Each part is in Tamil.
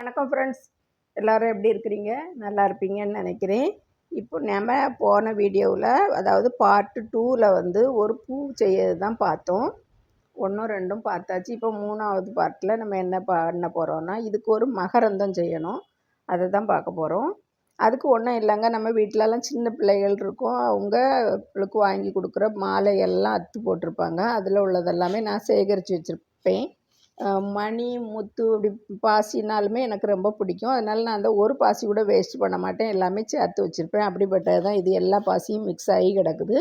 வணக்கம் ஃப்ரெண்ட்ஸ் எல்லோரும் எப்படி இருக்கிறீங்க? நல்லா இருப்பீங்கன்னு நினைக்கிறேன். இப்போ நம்ம போன வீடியோவில் அதாவது பார்ட்டு டூவில் வந்து ஒரு பூ செய்யறது தான் பார்த்தோம். ஒன்றும் ரெண்டும் பார்த்தாச்சு. இப்போ மூணாவது பார்ட்டில் நம்ம என்ன பண்ண போகிறோம்னா இதுக்கு ஒரு மகரந்தம் செய்யணும். அதை தான் பார்க்க போகிறோம் அதுக்கு ஒன்றும் இல்லைங்க. நம்ம வீட்டிலலாம் சின்ன பிள்ளைகள் இருக்கும். அவங்களுக்கு வாங்கி கொடுக்குற மாலை எல்லாம் அத்து போட்டிருப்பாங்க. அதில் உள்ளதெல்லாமே நான் சேகரித்து வச்சுருப்பேன். மணி முத்து இப்படி பாசினாலுமே எனக்கு ரொம்ப பிடிக்கும். அதனால் நான் அந்த ஒரு பாசி கூட வேஸ்ட் பண்ண மாட்டேன். எல்லாமே சேர்த்து வச்சுருப்பேன். அப்படிப்பட்டது தான் இது. எல்லா பாசியும் மிக்ஸ் ஆகி கிடக்குது.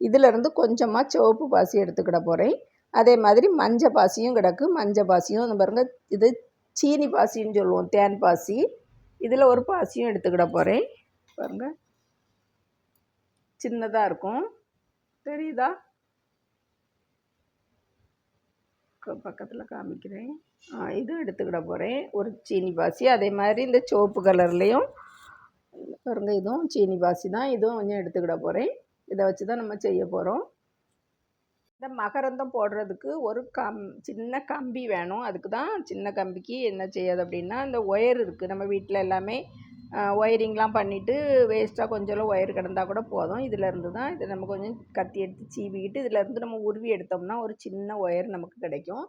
இதிலேருந்து கொஞ்சமாக சிவப்பு பாசி எடுத்துக்கிட போகிறேன் அதே மாதிரி மஞ்சள் பாசியும் கிடக்கு. மஞ்சள் பாசியும் இந்த பாருங்க இது சீனி பாசின்னு சொல்லுவோம். தேன் பாசி. இதில் ஒரு பாசியும் எடுத்துக்கிட போகிறேன் பாருங்கள் சின்னதாக இருக்கும். தெரியுதா? பக்கத்தில் காமிக்கிறேன். இதுவும் எடுத்துக்கிட போகிறேன் ஒரு சீனி பாசி அதே மாதிரி இந்த சிவப்பு கலர்லேயும் பாருங்க இதுவும் சீனி பாசி தான். இதுவும் கொஞ்சம் எடுத்துக்கிட போகிறேன் இதை வச்சு தான் நம்ம செய்ய போகிறோம் இந்த மகரந்தம் போடுறதுக்கு ஒரு கம் சின்ன கம்பி வேணும். அதுக்கு தான் சின்ன கம்பிக்கு என்ன செய்யாது அப்படின்னா இந்த ஒயர் இருக்குது நம்ம வீட்டில் எல்லாமே ஒயரிங்லாம் பண்ணிவிட்டு வேஸ்ட்டாக கொஞ்சம் ஒயர் கிடந்தா கூட போதும். இதிலேருந்து தான் இதை நம்ம கொஞ்சம் கத்தி எடுத்து சீவிக்கிட்டு இதிலேருந்து நம்ம உருவி எடுத்தோம்னா ஒரு சின்ன ஒயர் நமக்கு கிடைக்கும்.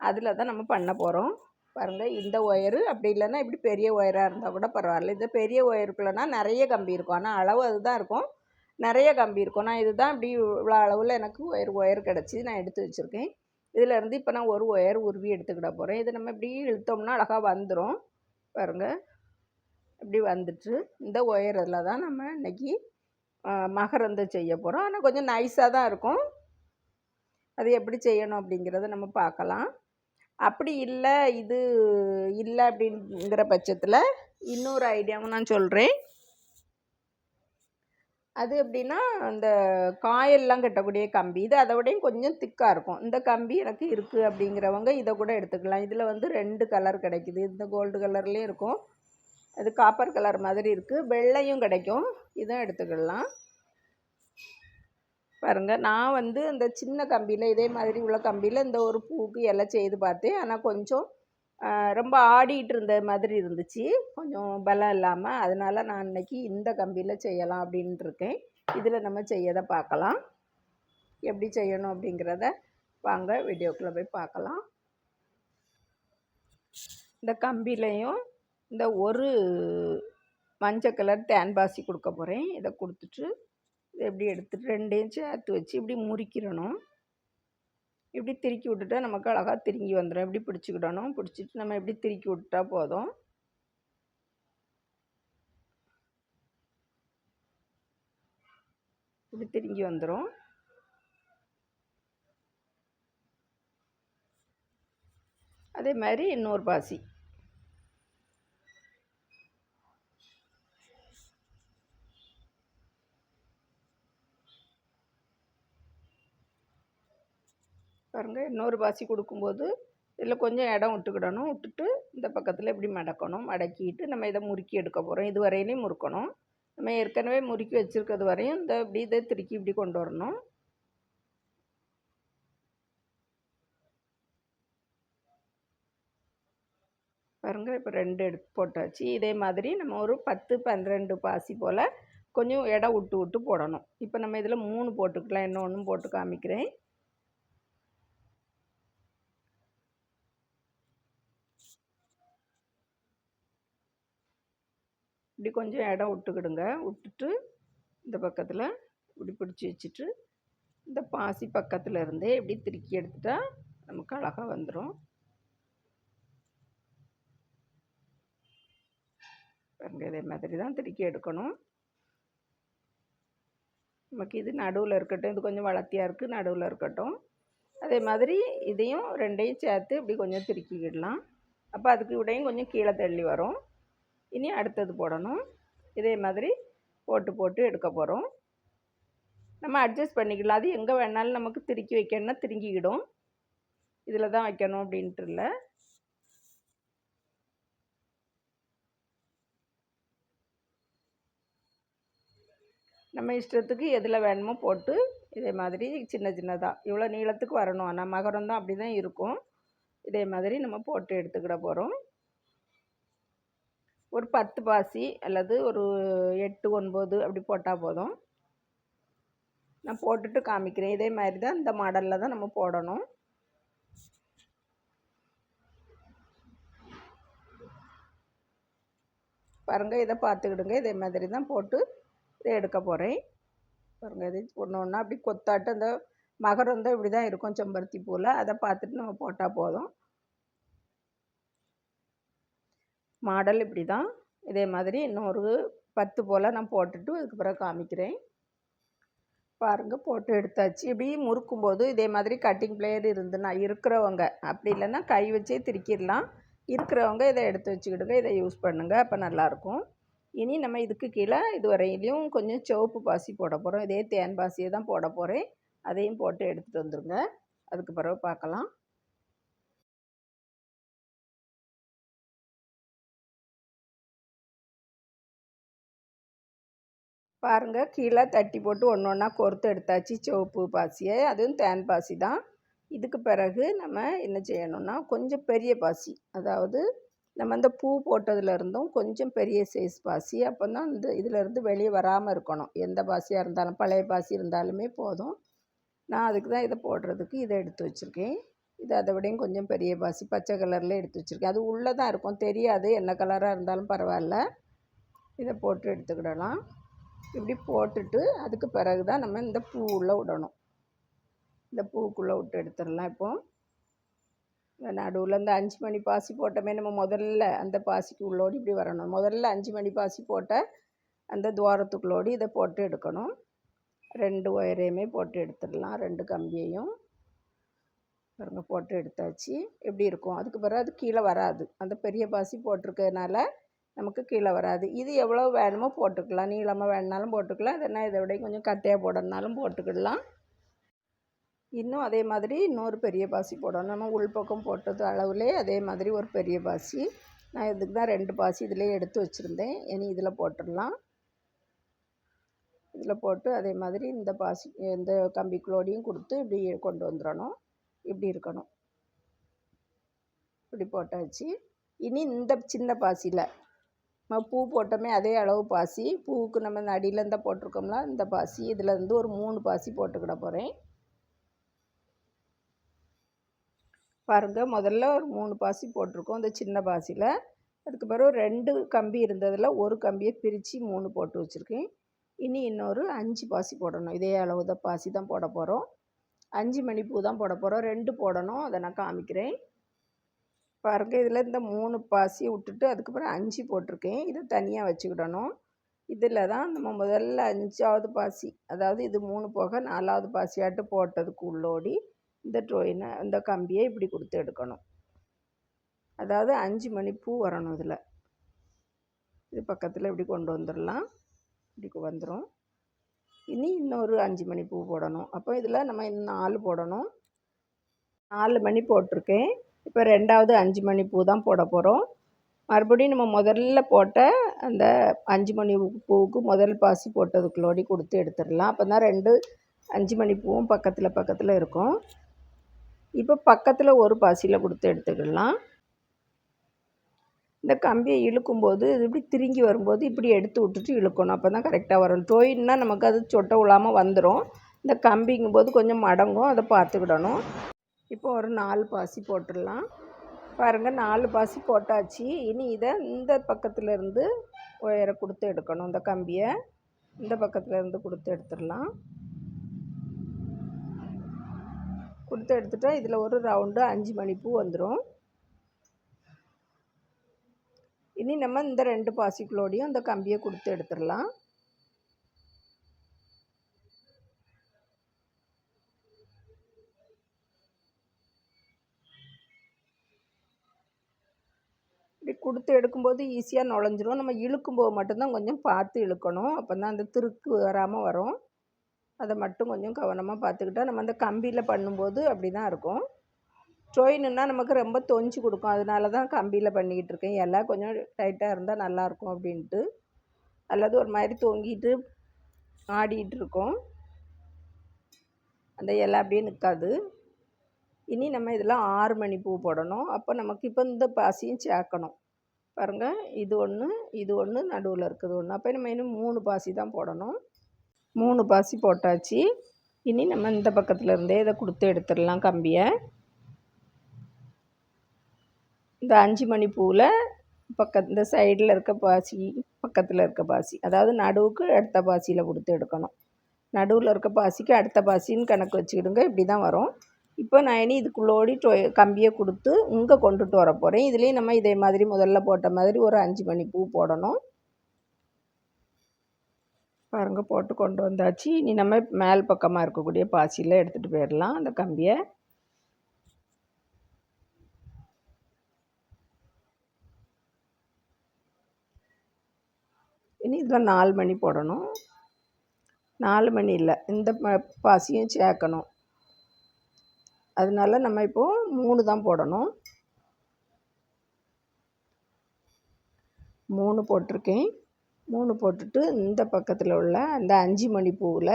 அதில் தான் நம்ம பண்ண போகிறோம் பாருங்கள் இந்த ஒயரு அப்படி இல்லைன்னா இப்படி பெரிய ஒயராக இருந்தால் கூட பரவாயில்ல. இந்த பெரிய ஒயருக்குள்ளனா நிறைய கம்பி இருக்கும். ஆனால் அளவு அதுதான் இருக்கும். நிறைய கம்பி இருக்கும். நான் இதுதான் இப்படி இவ்வளோ அளவில் எனக்கு ஒயர் ஒயர் கிடச்சி நான் எடுத்து வச்சுருக்கேன். இதிலேருந்து இப்போ நான் ஒரு ஒயர் உருவி எடுத்துக்கிட போகிறேன் இதை நம்ம இப்படி இழுத்தோம்னா அழகாக வந்துடும் பாருங்கள் இப்படி வந்துட்டு இந்த ஒயரில் தான் நம்ம இன்றைக்கி மகரந்த செய்ய போகிறோம் ஆனால் கொஞ்சம் நைஸாக தான் இருக்கும். அது எப்படி செய்யணும் அப்படிங்கிறத நம்ம பார்க்கலாம். அப்படி இல்லை இது இல்லை அப்படிங்கிற பட்சத்தில் இன்னொரு ஐடியாவும் நான் சொல்கிறேன் அது எப்படின்னா அந்த காயெல்லாம் கட்டக்கூடிய கம்பி இது அதை விடையும் கொஞ்சம் திக்காக இருக்கும். இந்த கம்பி எனக்கு இருக்குது அப்படிங்கிறவங்க இதை கூட எடுத்துக்கலாம். இதில் வந்து ரெண்டு கலர் கிடைக்குது. இந்த கோல்டு கலர்லேயும் இருக்கும். அது காப்பர் கலர் மாதிரி இருக்குது வெள்ளையும் கிடைக்கும். இதுவும் எடுத்துக்கிடலாம். பாருங்கள் நான் வந்து இந்த சின்ன கம்பியில் இதே மாதிரி உள்ள கம்பியில் இந்த ஒரு பூக்கு இலை செய்து பார்த்தேன். ஆனால் கொஞ்சம் ரொம்ப ஆடிட்டு இருந்த மாதிரி இருந்துச்சு. கொஞ்சம் பலம் இல்லாமல் அதனால் நான் இன்றைக்கி இந்த கம்பியில் செய்யலாம் அப்படின்ட்டு இருக்கேன். இதில் நம்ம செய்யதை பார்க்கலாம். எப்படி செய்யணும் அப்படிங்கிறத வாங்க வீடியோக்குள்ளே போய் பார்க்கலாம். இந்த கம்பிலையும் இந்த ஒரு மஞ்சள் கலர் தேன் பாசி கொடுக்க போகிறேன் இதை கொடுத்துட்டு இதை எப்படி எடுத்துட்டு ரெண்டையும் சேர்த்து வச்சு இப்படி முறிக்கிறணும். இப்படி திருக்கி விட்டுட்டா நமக்கு அழகாக திருங்கி வந்துடும் எப்படி பிடிச்சிக்கிடணும். பிடிச்சிட்டு நம்ம எப்படி திருக்கி விட்டுட்டா போதும். இப்படி திருங்கி வந்துடும் அதே மாதிரி இன்னொரு பாசி. பாருங்கள் இன்னொரு பாசி கொடுக்கும்போது இதில் கொஞ்சம் இடம் விட்டுக்கிடணும். விட்டுட்டு இந்த பக்கத்தில் இப்படி மடக்கணும். மடக்கிட்டு நம்ம இதை முறுக்கி எடுக்க போகிறோம் இது வரையிலையும் முறுக்கணும். நம்ம ஏற்கனவே முறுக்கி வச்சுருக்கிறது வரையும் இந்த இப்படி இதை திருக்கி இப்படி கொண்டு வரணும். பாருங்கள் இப்போ ரெண்டு எடுத்து போட்டாச்சு. இதே மாதிரி நம்ம ஒரு பத்து பன்னிரெண்டு பாசி போல் கொஞ்சம் இடம் விட்டு விட்டு போடணும். இப்போ நம்ம இதில் மூணு போட்டுக்கலாம். இன்னும் ஒன்றும் போட்டு காமிக்கிறேன். இப்படி கொஞ்சம் இடம் விட்டுக்கிடுங்க. விட்டுட்டு இந்த பக்கத்தில் இப்படி பிடிச்சி வச்சுட்டு இந்த பாசி பக்கத்தில் இருந்தே இப்படி திருக்கி எடுத்துட்டா நமக்கு அழகாக வந்துடும் பாருங்க இதே மாதிரி தான் திருக்கி எடுக்கணும். நமக்கு இது நடுவில் இருக்கட்டும் இது கொஞ்சம் வளர்த்தியாக இருக்குது நடுவில் இருக்கட்டும். அதே மாதிரி இதையும் ரெண்டையும் சேர்த்து இப்படி கொஞ்சம் திருக்கிக்கிடலாம். அப்போ அதுக்கு இடையும் கொஞ்சம் கீழே தள்ளி வரும். இனி அடுத்தது போடணும். இதே மாதிரி போட்டு போட்டு எடுக்க போகிறோம் நம்ம அட்ஜஸ்ட் பண்ணிக்கலாம். அது எங்கே வேணாலும் நமக்கு திருக்கி வைக்கணும்னா திருங்கிக்கிடும். இதில் தான் வைக்கணும் அப்படின்ட்டு இல்லை. நம்ம இஷ்டத்துக்கு எதில் வேணுமோ போட்டு இதே மாதிரி சின்ன சின்னதாக இவ்வளோ நீளத்துக்கு வரணும். ஆனால் மகரம் தான் அப்படி தான் இருக்கும். இதே மாதிரி நம்ம போட்டு எடுத்துக்கிட போகிறோம் ஒரு பத்து பாசி அல்லது ஒரு எட்டு ஒன்பது அப்படி போட்டால் போதும். நான் போட்டுட்டு காமிக்கிறேன். இதே மாதிரி தான் இந்த மாடலில் தான் நம்ம போடணும். பாருங்கள் இதை பார்த்துக்கிடுங்க. இதே மாதிரி தான் போட்டு இதை எடுக்க போகிறேன் பாருங்கள் இது ஒன்று ஒன்றா அப்படி கொத்தாட்டு அந்த மகரம் தான் இப்படி தான் இருக்கும் செம்பருத்தி பூவில் அதை பார்த்துட்டு நம்ம போட்டால் போதும். மாடல் இப்படி தான் இதே மாதிரி இன்னொரு பத்து போல் நான் போட்டுட்டு அதுக்கப்புறம் பிறகு காமிக்கிறேன். பாருங்கள் போட்டு எடுத்தாச்சு. இப்படி முறுக்கும்போது இதே மாதிரி கட்டிங் பிளேயர் இருந்துன்னா இருக்கிறவங்க அப்படி இல்லைன்னா கை வச்சே திருக்கிடலாம். இருக்கிறவங்க இதை எடுத்து வச்சுக்கிடுங்க இதை யூஸ் பண்ணுங்கள் அப்போ நல்லாயிருக்கும். இனி நம்ம இதுக்கு கீழே இது வரையிலையும் கொஞ்சம் சிவப்பு பாசி போட போகிறோம் இதே தேன் பாசியை தான் போட போகிறேன் அதையும் போட்டு எடுத்துகிட்டு வந்துடுங்க அதுக்கு பிறகு பார்க்கலாம். பாருங்கள் கீழே தட்டி போட்டு ஒன்று ஒன்றா கொறுத்து எடுத்தாச்சு. சிவப்பு பாசியை அதுவும் தேன் பாசி தான். இதுக்கு பிறகு நம்ம என்ன செய்யணும்னா கொஞ்சம் பெரிய பாசி அதாவது நம்ம அந்த பூ போட்டதுலேருந்தும் கொஞ்சம் பெரிய சைஸ் பாசி அப்போ தான் இந்த இதிலேருந்து வெளியே வராமல் இருக்கணும். எந்த பாசியாக இருந்தாலும் பழைய பாசி இருந்தாலுமே போதும். நான் அதுக்கு தான் இதை போடுறதுக்கு இதை எடுத்து வச்சுருக்கேன். இது அதை விடையும் கொஞ்சம் பெரிய பாசி பச்சை கலரில் எடுத்து வச்சுருக்கேன். அது உள்ளே தான் இருக்கும் தெரியாது என்ன கலராக இருந்தாலும் பரவாயில்ல. இதை போட்டு எடுத்துக்கிடலாம். இப்படி போட்டுட்டு அதுக்கு பிறகு தான் நம்ம இந்த பூ உள்ளே விடணும். இந்த பூக்குள்ளே விட்டு எடுத்துடலாம் இப்போது இந்த நடுவில் இந்த அஞ்சு மணி பாசி போட்டோமே நம்ம முதல்ல அந்த பாசிக்கு உள்ளோடி இப்படி வரணும். முதல்ல அஞ்சு மணி பாசி போட்ட அந்த துவாரத்துக்குள்ளோடி இதை போட்டு எடுக்கணும். ரெண்டு ஒயரையுமே போட்டு எடுத்துடலாம். ரெண்டு கம்பியையும் பாருங்க போட்டு எடுத்தாச்சு. எப்படி இருக்கும்? அதுக்கு பிறகு அது கீழே வராது. அந்த பெரிய பாசி போட்டிருக்கிறதுனால நமக்கு கீழே வராது. இது எவ்வளோ வேணுமோ போட்டுக்கலாம். நீளமாக வேணுனாலும் போட்டுக்கலாம். இல்லைன்னா இதை விட கொஞ்சம் கட்டையாக போடணுனாலும் போட்டுக்கிடலாம் இன்னும் அதே மாதிரி இன்னொரு பெரிய பாசி போடணும். நம்ம உள்பக்கம் போட்டது அளவுலே அதே மாதிரி ஒரு பெரிய பாசி. நான் இதுக்கு தான் ரெண்டு பாசி இதிலே எடுத்து வச்சுருந்தேன். இனி இதில் போட்டுடலாம். இதில் போட்டு அதே மாதிரி இந்த பாசி இந்த கம்பிக்குள்ளோடையும் கொடுத்து இப்படி கொண்டு வந்துடணும். இப்படி இருக்கணும். இப்படி போட்டாச்சு. இனி இந்த சின்ன பாசியில் நம்ம பூ போட்டோமே அதே அளவு பாசி. பூவுக்கு நம்ம இந்த அடியில் போட்டிருக்கோம்ல இந்த பாசி. இதில் இருந்து ஒரு மூணு பாசி போட்டுக்கிட போகிறேன் பாருங்கள் முதல்ல ஒரு மூணு பாசி போட்டிருக்கோம் இந்த சின்ன பாசியில். அதுக்கு பிறகு ரெண்டு கம்பி இருந்ததில் ஒரு கம்பியை பிரித்து மூணு போட்டு வச்சுருக்கேன். இனி இன்னொரு அஞ்சு பாசி போடணும். இதே அளவு தான் பாசி தான் போட போகிறோம் அஞ்சு மணி பூ தான் போட போகிறோம் ரெண்டு போடணும். அதை நான் காமிக்கிறேன். பாருங்கள் இதில் இந்த மூணு பாசி விட்டுட்டு அதுக்கப்புறம் அஞ்சு போட்டிருக்கேன். இதை தனியாக வச்சுக்கிடணும். இதில் தான் நம்ம முதல்ல அஞ்சாவது பாசி அதாவது இது மூணு போக நாலாவது பாசியாட்டு போட்டதுக்கு உள்ளோடி இந்த ட்ரோயினை இந்த கம்பியை இப்படி கொடுத்து எடுக்கணும். அதாவது அஞ்சு மணி பூ வரணும் இதில். இது பக்கத்தில் இப்படி கொண்டு வந்துடலாம். இப்படி வந்துடும் இனி இன்னொரு அஞ்சு மணி பூ போடணும். அப்போ இதில் நம்ம இன்னும் நாலு போடணும். நாலு மணி போட்டிருக்கேன். இப்போ ரெண்டாவது அஞ்சு மணி பூ தான் போட போகிறோம் மறுபடியும் நம்ம முதல்ல போட்ட அந்த அஞ்சு மணி பூவுக்கு முதல் பாசி போட்டதுக்குள்ளோடி கொடுத்து எடுத்துடலாம். அப்போ தான் ரெண்டு அஞ்சு மணி பூவும் பக்கத்தில் பக்கத்தில் இருக்கும். இப்போ பக்கத்தில் ஒரு பாசியில் கொடுத்து எடுத்துக்கிடலாம் இந்த கம்பியை இழுக்கும்போது இது இப்படி திருங்கி வரும்போது இப்படி எடுத்து விட்டுட்டு இழுக்கணும். அப்போ தான் கரெக்டாக வரும். டோயின்னா நமக்கு அது சொட்டை விழாமல் வந்துடும் இந்த கம்பிங்கும் போது கொஞ்சம் மடங்கும். அதை பார்த்துக்கிடணும். இப்போ ஒரு நாலு பாசி போட்டுடலாம். பாருங்கள் நாலு பாசி போட்டாச்சு. இனி இதை இந்த பக்கத்தில் இருந்து ஒயரை கொடுத்து எடுக்கணும் இந்த கம்பியை. இந்த பக்கத்தில் இருந்து கொடுத்து எடுத்துடலாம். கொடுத்து எடுத்துட்டா இதில் ஒரு ரவுண்டு அஞ்சு மணி பூ வந்துடும் இனி நம்ம இந்த ரெண்டு பாசிக்குள்ளோடையும் இந்த கம்பியை கொடுத்து எடுத்துடலாம். கொடுத்து எடுக்கும்போது ஈஸியாக நுழைஞ்சிரும். நம்ம இழுக்கும்போது மட்டும்தான் கொஞ்சம் பார்த்து இழுக்கணும். அப்போ தான் அந்த திருக்கு வராமல் வரும். அதை மட்டும் கொஞ்சம் கவனமாக பார்த்துக்கிட்டா நம்ம அந்த கம்பியில் பண்ணும்போது அப்படி தான் இருக்கும் ட்ரோயினுன்னா நமக்கு ரொம்ப தொஞ்சு கொடுக்கும். அதனால தான் கம்பியில் பண்ணிக்கிட்டு இருக்கேன். இலை கொஞ்சம் டைட்டாக இருந்தால் நல்லாயிருக்கும் அப்படின்ட்டு. அல்லது ஒரு மாதிரி தொங்கிட்டு ஆடிட்டு இருக்கும். அந்த இலை அப்படியே நிற்காது இனி நம்ம இதில் ஆறு மணி பூ போடணும். அப்போ நமக்கு இப்போ இந்த பாசியும் சேர்க்கணும். பாருங்கள் இது ஒன்று இது ஒன்று நடுவில் இருக்குது ஒன்று அப்போ நம்ம இன்னும் மூணு பாசி தான் போடணும். மூணு பாசி போட்டாச்சு. இனி நம்ம இந்த பக்கத்தில் இருந்தே இதை கொடுத்து எடுத்துடலாம் கம்பியை. இந்த அஞ்சு மணி பூவில் பக்க இந்த சைடில் இருக்க பாசி பக்கத்தில் இருக்க பாசி அதாவது நடுவுக்கு அடுத்த பாசியில் கொடுத்து எடுக்கணும். நடுவில் இருக்க பாசிக்கு அடுத்த பாசின்னு கணக்கு வச்சுக்கிடுங்க. இப்படி தான் வரும். இப்போ நான் இனி இதுக்குள்ளோடி டொ கம்பியை கொடுத்து இங்கே கொண்டுட்டு வர போகிறேன் இதுலேயும் நம்ம இதே மாதிரி முதல்ல போட்ட மாதிரி ஒரு அஞ்சு மணி பூ போடணும். பாருங்கள் போட்டு கொண்டு வந்தாச்சு. இனி நம்ம மேல் பக்கமாக இருக்கக்கூடிய பாசியில் எடுத்துகிட்டு போயிடலாம் அந்த கம்பியை. இனி இதில் நாலு மணி போடணும். நாலு மணி இல்லை இந்த பாசியும் சேர்க்கணும். அதனால நம்ம இப்போது மூணு தான் போடணும். மூணு போட்டிருக்கேன். மூணு போட்டுட்டு இந்த பக்கத்தில் உள்ள அந்த அஞ்சு மணி பூவில்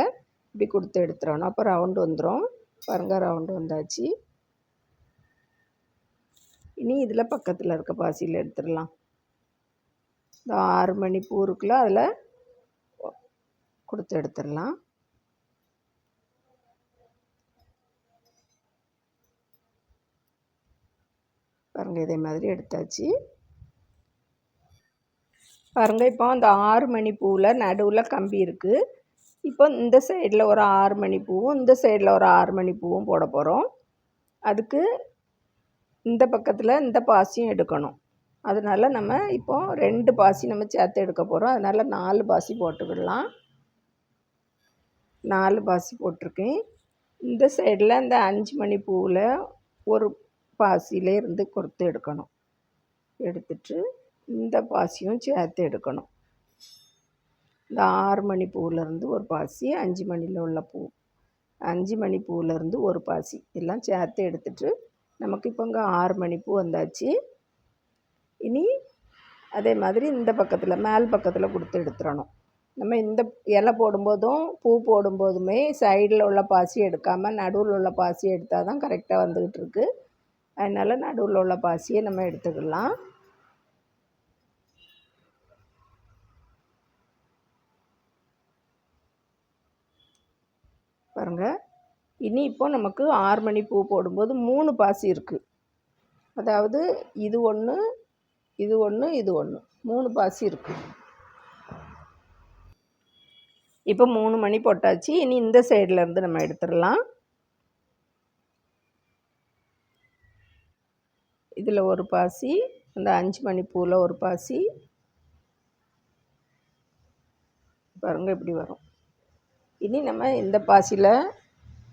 இப்படி கொடுத்து எடுத்துடணும். அப்போ ரவுண்டு வந்துடும் பாருங்கள் ரவுண்டு வந்தாச்சு. இனி இதில் பக்கத்தில் இருக்க பாசியில் எடுத்துடலாம். இந்த ஆறு மணி பூ இருக்குல்ல அதில் கொடுத்து எடுத்துடலாம். பாருங்கள் இதே மாதிரி எடுத்தாச்சு. பாருங்கள் இப்போ அந்த ஆறு மணி பூவில் நடுவில் கம்பி இருக்குது இப்போ இந்த சைடில் ஒரு ஆறு மணி பூவும் இந்த சைடில் ஒரு ஆறு மணி பூவும் போட போகிறோம் அதுக்கு இந்த பக்கத்தில் இந்த பாசியும் எடுக்கணும். அதனால் நம்ம இப்போ ரெண்டு பாசி நம்ம சேர்த்து எடுக்க போகிறோம் அதனால் நாலு பாசி போட்டுக்கிடலாம் நாலு பாசி போட்டிருக்கேன். இந்த சைடில் இந்த அஞ்சு மணி பூவில் ஒரு பாசியிலே இருந்து கொடுத்து எடுக்கணும். எடுத்துட்டு இந்த பாசியும் சேர்த்து எடுக்கணும். இந்த ஆறு மணி பூவிலேருந்து ஒரு பாசி அஞ்சு மணியில் உள்ள பூ அஞ்சு மணி பூவிலேருந்து ஒரு பாசி எல்லாம் சேர்த்து எடுத்துட்டு நமக்கு இப்போ இங்கே ஆறு மணி பூ வந்தாச்சு. இனி அதே மாதிரி இந்த பக்கத்தில் மேல் பக்கத்தில் கொடுத்து எடுத்துடணும். நம்ம இந்த இலை போடும்போதும் பூ போடும்போதுமே சைடில் உள்ள பாசி எடுக்காமல் நடுவில் உள்ள பாசி எடுத்தால் தான் கரெக்டாக வந்துக்கிட்டு இருக்குது அதனால் நடுவில் உள்ள பாசியை நம்ம எடுத்துக்கலாம். பாருங்கள் இனி இப்போ நமக்கு ஆறு மணி பூ போடும்போது மூணு பாசி இருக்குது அதாவது இது ஒன்று இது ஒன்று இது ஒன்று மூணு பாசி இருக்குது இப்போ மூணு மணி போட்டாச்சு. இனி இந்த சைட்லேருந்து நம்ம எடுத்துடலாம். இதில் ஒரு பாசி அந்த அஞ்சு மணி பூவில் ஒரு பாசி. பாருங்கள் இப்படி வரும். இனி நம்ம இந்த பாசியில்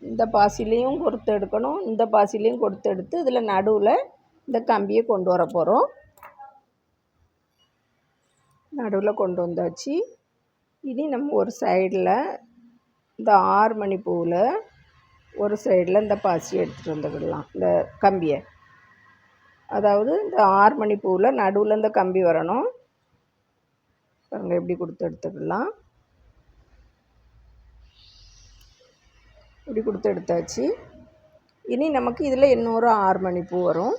இந்த பாசிலையும் கொடுத்து எடுக்கணும். இந்த பாசிலையும் கொடுத்து எடுத்து இதில் நடுவில் இந்த கம்பியை கொண்டு வர போகிறோம் நடுவில் கொண்டு வந்தாச்சு. இனி நம்ம ஒரு சைடில் இந்த ஆறு மணி பூவில் ஒரு சைடில் இந்த பாசி எடுத்துகிட்டு வந்துக்கிடலாம் இந்த கம்பியை. அதாவது இந்த ஆறு மணி பூவில் நடுவில் இந்த கம்பி வரணும். பாருங்கள் எப்படி கொடுத்து எடுத்துக்கலாம். இப்படி கொடுத்து எடுத்தாச்சு. இனி நமக்கு இதில் இன்னொரு ஆறு மணி பூ வரும்.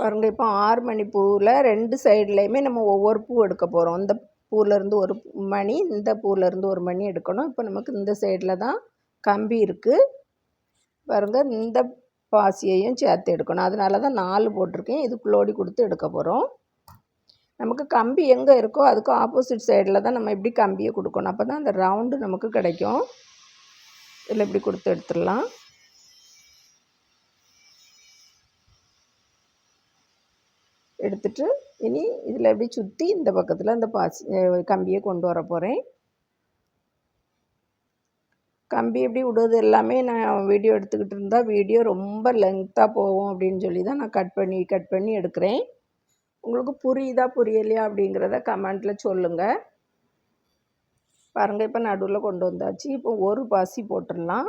பாருங்கள் இப்போ ஆறு மணி பூவில் ரெண்டு சைட்லேயுமே நம்ம ஒவ்வொரு பூ எடுக்க போகிறோம் இந்த பூவிலேருந்து ஒரு மணி இந்த பூவிலேருந்து ஒரு மணி எடுக்கணும். இப்போ நமக்கு இந்த சைடில் தான் கம்பி இருக்குது பாருங்கள் இந்த பாசியையும் சேர்த்து எடுக்கணும். அதனால தான் நாலு போட்டிருக்கேன். இதுக்குள்ளோடி கொடுத்து எடுக்க போகிறோம் நமக்கு கம்பி எங்கே இருக்கோ அதுக்கு ஆப்போசிட் சைடில் தான் நம்ம இப்படி கம்பியை கொடுக்கணும். அப்போ தான் அந்த ரவுண்டு நமக்கு கிடைக்கும். இதில் இப்படி கொடுத்து எடுத்துடலாம். எடுத்துட்டு இனி இதில் எப்படி சுற்றி இந்த பக்கத்தில் இந்த பாசி கம்பியை கொண்டு வர போகிறேன் கம்பி எப்படி விடுவது எல்லாமே நான் வீடியோ எடுத்துக்கிட்டு இருந்தால் வீடியோ ரொம்ப லென்த்தாக போகும் அப்படின்னு சொல்லி தான் நான் கட் பண்ணி கட் பண்ணி எடுக்கிறேன். உங்களுக்கு புரியுதா புரியலையா அப்படிங்கிறத கமெண்ட்டில் சொல்லுங்கள் பாருங்கள் இப்போ நடுவில் கொண்டு வந்தாச்சு. இப்போ ஒரு பாசி போட்டுடலாம்.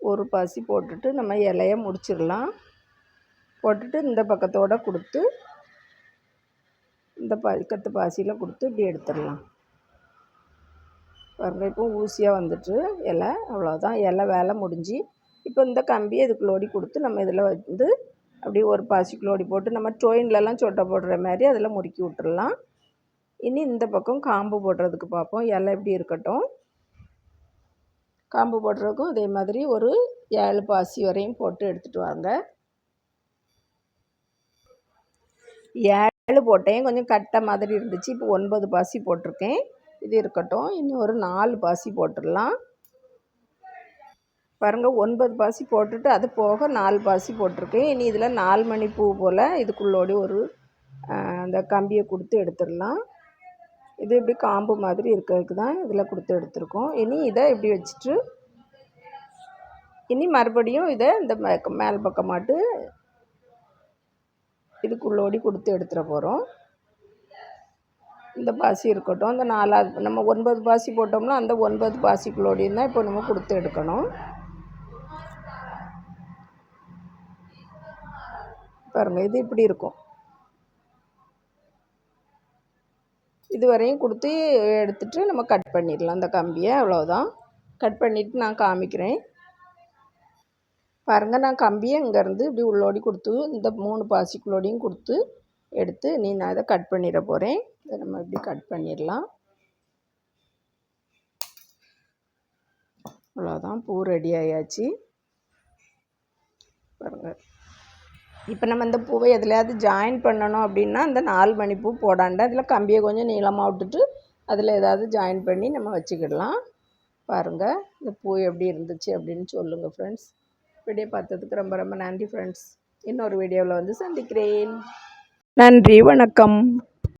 ஒரு பாசி போட்டுட்டு நம்ம இலைய முடிச்சிடலாம். போட்டுட்டு இந்த பக்கத்தோடு கொடுத்து இந்த பக்கத்து பாசியில் கொடுத்து இப்படி எடுத்துடலாம். பாருங்கள் இப்போ ஊசியாக வந்துட்டு இலை அவ்வளோதான் இலை வேலை முடிஞ்சு இப்போ இந்த கம்பியை இதுக்குள்ளோடி கொடுத்து நம்ம இதில் வந்து அப்படியே ஒரு பாசிக்குள்ளோடி போட்டு நம்ம ட்ரோயின்லலாம் சொட்டை போடுற மாதிரி அதில் முறுக்கி விட்டுடலாம் இனி இந்த பக்கம் காம்பு போடுறதுக்கு பார்ப்போம். இலை எப்படி இருக்கட்டும். காம்பு போடுறதுக்கும் அதே மாதிரி ஒரு ஏழு பாசி வரையும் போட்டு எடுத்துகிட்டு வாங்க. ஏழு போட்டேன். கொஞ்சம் கட்டை மாதிரி இருந்துச்சு. இப்போ ஒன்பது பாசி போட்டிருக்கேன். இது இருக்கட்டும். இன்னும் ஒரு நாலு பாசி போட்டுடலாம். பாருங்கள் ஒன்பது பாசி போட்டுட்டு அது போக நாலு பாசி போட்டிருக்கேன். இனி இதில் நாலு மணி பூ போல் இதுக்குள்ளோடி ஒரு அந்த கம்பியை கொடுத்து எடுத்துடலாம். இது இப்படி காம்பு மாதிரி இருக்கிறதுக்கு தான் இதில் கொடுத்து எடுத்துருக்கோம். இனி இதை இப்படி வச்சுட்டு இனி மறுபடியும் இதை இந்த மே மேல் பக்கமாட்டு இதுக்குள்ளோடி கொடுத்து எடுத்துகிற போகிறோம் இந்த பாசி இருக்கட்டும் அந்த நாலாவது நம்ம ஒன்பது பாசி போட்டோம்னா அந்த ஒன்பது பாசிக்குள்ளோடையும் தான் இப்போ நம்ம கொடுத்து எடுக்கணும். பாருங்கள் இது இப்படி இருக்கும். இதுவரையும் கொடுத்து எடுத்துகிட்டு நம்ம கட் பண்ணிடலாம் அந்த கம்பியை அவ்வளோதான் கட் பண்ணிவிட்டு நான் காமிக்கிறேன். பாருங்கள் நான் கம்பியை இங்கேருந்து இப்படி உள்ளோடி கொடுத்து இந்த மூணு பாசிக்குள்ளோடையும் கொடுத்து எடுத்து நீ நான் இதை கட் பண்ணிட போகிறேன் இதை நம்ம இப்படி கட் பண்ணிடலாம். அவ்வளோதான் பூ ரெடி ஆயாச்சு. பாருங்கள் இப்போ நம்ம இந்த பூவை எதுலையாவது ஜாயின் பண்ணணும் அப்படின்னா அந்த நாலு மணி பூ போடாண்ட அதில் கம்பியை கொஞ்சம் நீளமாக விட்டுட்டு அதில் ஏதாவது ஜாயின் பண்ணி நம்ம வச்சுக்கிடலாம். பாருங்கள் இந்த பூ எப்படி இருந்துச்சு அப்படின்னு சொல்லுங்கள் ஃப்ரெண்ட்ஸ் வீடியோ பார்த்ததுக்கு ரொம்ப ரொம்ப நன்றி ஃப்ரெண்ட்ஸ் இன்னொரு வீடியோவில் வந்து சந்திக்கிறேன். நன்றி வணக்கம்.